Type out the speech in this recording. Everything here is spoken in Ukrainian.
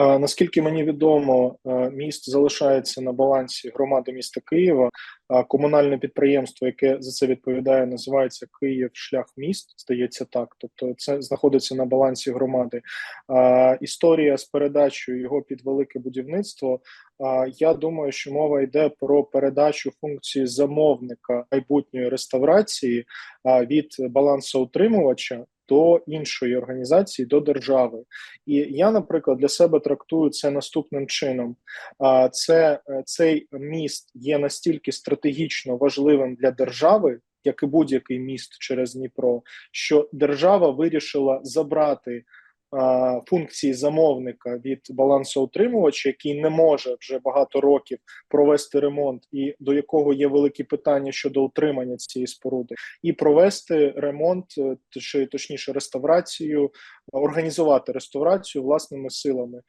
Наскільки мені відомо, міст залишається на балансі громади міста Києва. Комунальне підприємство, яке за це відповідає, називається Київ Шлях міст. Здається, так. Тобто, це знаходиться на балансі громади. Історія з передачею його під велике будівництво. Я думаю, що мова йде про передачу функції замовника майбутньої реставрації від балансоутримувача до іншої організації, до держави. І я, наприклад, для себе трактую це наступним чином: це е, цей міст є настільки стратегічно важливим для держави, як і будь-який міст через Дніпро, що держава вирішила забрати. А, Функції замовника від балансоутримувача, який не може вже багато років провести ремонт, і до якого є великі питання щодо утримання цієї споруди, і провести ремонт, е, чи точніше реставрацію, організувати реставрацію власними силами.